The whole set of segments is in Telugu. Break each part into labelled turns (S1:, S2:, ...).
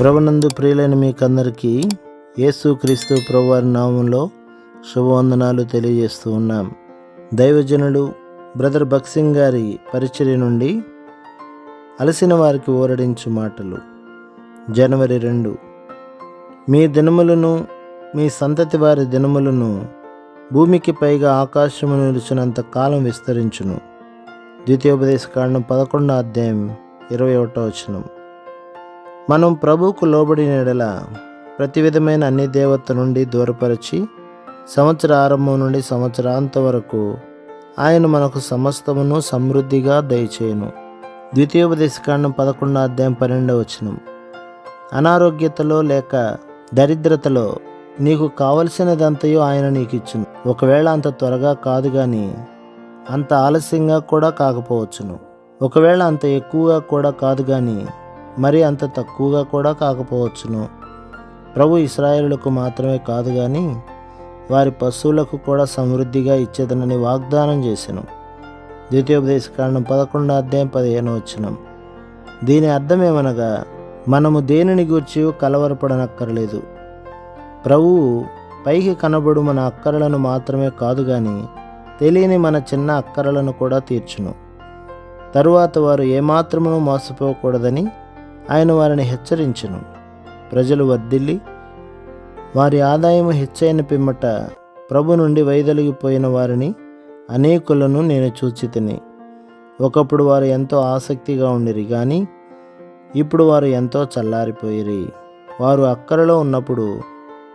S1: ప్రభునందు ప్రియులైన మీకందరికీ యేసు క్రీస్తు ప్రభువారి నామంలో శుభవందనాలు తెలియజేస్తూ ఉన్నాం. దైవజనుడు బ్రదర్ బక్సింగ్ గారి పరిచర్య నుండి అలసిన వారికి ఓరడించు మాటలు. జనవరి రెండు. మీ దినములను మీ సంతతి వారి దినములను భూమికి పైగా ఆకాశము నిలిచినంత కాలం విస్తరించును. ద్వితీయోపదేశ కాండం పదకొండో అధ్యాయం ఇరవై ఒకటో వచనం. మనం ప్రభువుకు లోబడిన ఎడల ప్రతి విధమైన అన్ని దేవత నుండి దూరపరిచి సంవత్సర ఆరంభం నుండి సంవత్సరాంత వరకు ఆయన మనకు సమస్తమును సమృద్ధిగా దయచేయను. ద్వితీయోపదేశకాండం పదకొండో అధ్యాయం పన్నెండవ వచనం. అనారోగ్యతలో లేక దరిద్రతలో నీకు కావలసినదంతయో ఆయన నీకు ఇచ్చును ఒకవేళ అంత త్వరగా కాదు కానీ అంత ఆలస్యంగా కూడా కాకపోవచ్చును. ఒకవేళ అంత ఎక్కువగా కూడా కాదు కానీ మరి అంత తక్కువగా కూడా కాకపోవచ్చును. ప్రభు ఇస్రాయేలులకు మాత్రమే కాదు కానీ వారి పశువులకు కూడా సమృద్ధిగా ఇచ్చేదనని వాగ్దానం చేశాను ద్వితీయోపదేశ కారణం పదకొండో అధ్యాయం పదిహేను వచ్చినం దీని అర్థం ఏమనగా మనము దేనిని గూర్చి కలవరపడనక్కర్లేదు. ప్రభువు పైకి కనబడు మన అక్కరలను మాత్రమే కాదు కానీ తెలియని మన చిన్న అక్కరలను కూడా తీర్చును. తరువాత వారు ఏమాత్రమును మోసపోకూడదని ఆయన వారిని హెచ్చరించును. ప్రజలు వర్ధిల్లి వారి ఆదాయము హెచ్చైన పిమ్మట ప్రభు నుండి వైదొలిగిపోయిన వారిని అనేకులను నేను చూచి తిని ఒకప్పుడు వారు ఎంతో ఆసక్తిగా ఉండిరి కానీ ఇప్పుడు వారు ఎంతో చల్లారిపోయిరి. వారు అక్కరలో ఉన్నప్పుడు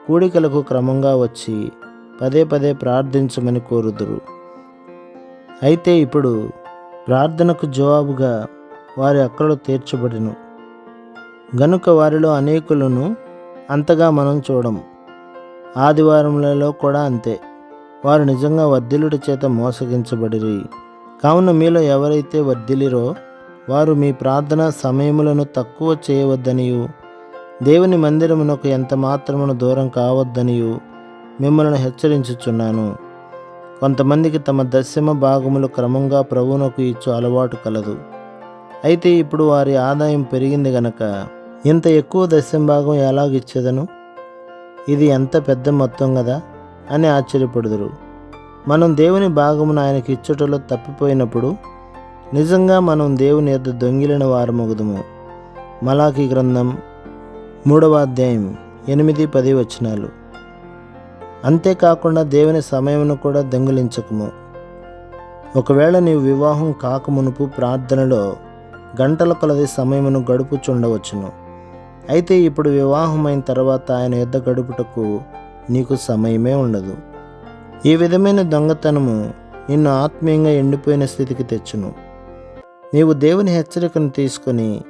S1: కూడికలకు క్రమంగా వచ్చి పదే పదే ప్రార్థించమని కోరుదురు. అయితే ఇప్పుడు ప్రార్థనకు జవాబుగా వారి అక్కలు తీర్చబడిను. గనుక వారిలో అనేకులను అంతగా మనం చూడము ఆదివారములలో కూడా అంతే. వారు నిజంగా వర్ధిలుడి చేత మోసగించబడిరి. కావున మీలో ఎవరైతే వర్ధిలిరో వారు మీ ప్రార్థన సమయములను తక్కువ చేయవద్దనియు. దేవుని మందిరమునకు ఎంత మాత్రమును దూరం కావద్దనియు మిమ్మల్ని హెచ్చరించుచున్నాను. కొంతమందికి తమ దశమ భాగములు క్రమంగా ప్రభువునకు ఇచ్చు అలవాటు కలదు. అయితే ఇప్పుడు వారి ఆదాయం పెరిగింది గనక ఇంత ఎక్కువ దశంభాగం ఎలాగిచ్చేదను? ఇది ఎంత పెద్ద మొత్తం కదా అని ఆశ్చర్యపడుదురు. మనం దేవుని భాగమును ఆయనకి ఇచ్చుటలో తప్పిపోయినప్పుడు నిజంగా మనం దేవుని యొద్ద దొంగిలిన వారమగుదుము. మలాకి గ్రంథం మూడవ అధ్యాయం ఎనిమిది పది వచనాలు. అంతేకాకుండా దేవుని సమయమును కూడా దొంగిలించకము. ఒకవేళ నీవు వివాహం కాకమునుపు ప్రార్థనలో గంటల కొలది సమయమును గడుపుచుండవచ్చును. అయితే ఇప్పుడు వివాహమైన తర్వాత ఆయన యుద్ధ గడుపుటకు నీకు సమయమే ఉండదు. ఈ విధమైన దొంగతనము నిన్ను ఆత్మీయంగా ఎండిపోయిన స్థితికి తెచ్చును. నీవు దేవుని హెచ్చరికను తీసుకొని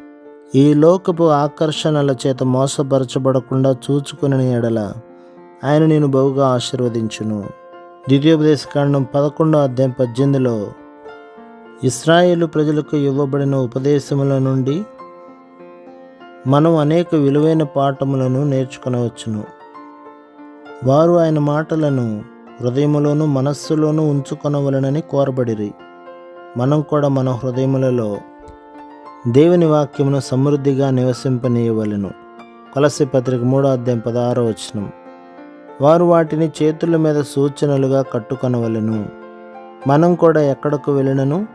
S1: ఈ లోకపు ఆకర్షణల చేత మోసపరచబడకుండా చూచుకుని ఎడల ఆయన నేను బహుగా ఆశీర్వదించును. ద్వితీయోపదేశకాండం పదకొండో అధ్యాయం పద్దెనిమిదిలో ఇస్రాయేలు ప్రజలకు ఇవ్వబడిన ఉపదేశముల నుండి మనం అనేక విలువైన పాఠములను నేర్చుకునవచ్చును. వారు ఆయన మాటలను హృదయములోను మనస్సులోనూ ఉంచుకొనవలనని కోరబడిరి. మనం కూడా మన హృదయములలో దేవుని వాక్యమును సమృద్ధిగా నివసింపనీయవలను. కొలసి పత్రిక మూడో అధ్యాయం పదహారో వచనం. వారు వాటిని చేతుల మీద సూచనలుగా కట్టుకొనవలెను. మనం కూడా ఎక్కడకు వెళ్ళినను?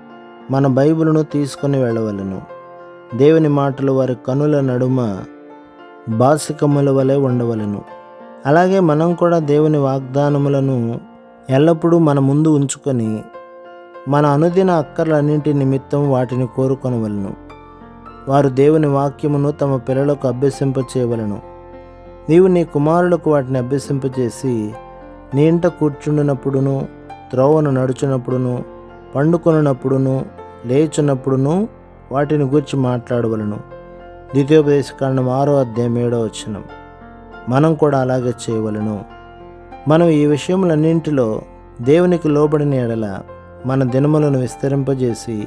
S1: మన బైబిలును తీసుకొని వెళ్ళవలెను. దేవుని మాటలు వారి కనుల నడుమ బాసికముల వలె ఉండవలెను. అలాగే మనం కూడా దేవుని వాగ్దానములను ఎల్లప్పుడూ మన ముందు ఉంచుకొని మన అనుదిన అక్కర్లన్నింటి నిమిత్తం వాటిని కోరుకొనవలను. వారు దేవుని వాక్యమును తమ పిల్లలకు అభ్యసింపచేయవలను. నీవు నీ కుమారులకు వాటిని అభ్యసింపచేసి నీ ఇంట కూర్చుండినప్పుడును త్రోవను నడుచునప్పుడును పండుకొనున్నప్పుడును లేచున్నప్పుడును వాటిని గూర్చి మాట్లాడవలను. ద్వితీయోపదేశ కారణం ఆరో అధ్యాయం ఏడో వచ్చినం మనం కూడా అలాగే చేయవలను. మనం ఈ విషయములన్నింటిలో దేవునికి లోబడిన ఎడల మన దినములను విస్తరింపజేసి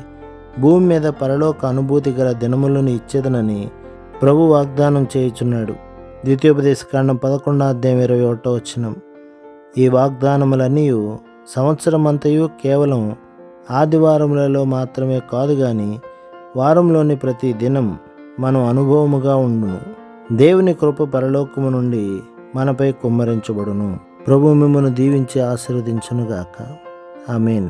S1: భూమి మీద పరలోక అనుభూతి గల దినములను ఇచ్చేదనని ప్రభు వాగ్దానం చేయుచున్నాడు. ద్వితీయోపదేశ కాండం పదకొండో అధ్యాయం ఇరవై ఒకటో వచ్చినం ఈ వాగ్దానములన్నీ సంవత్సరమంతయు కేవలం ఆదివారములలో మాత్రమే కాదు కానీ వారంలోని ప్రతి దినం మనం అనుభవముగా ఉండును. దేవుని కృప పరలోకము నుండి మనపై కుమ్మరించబడును. ప్రభు మిమ్మను దీవించి ఆశీర్వదించునుగాక. ఆమెన్.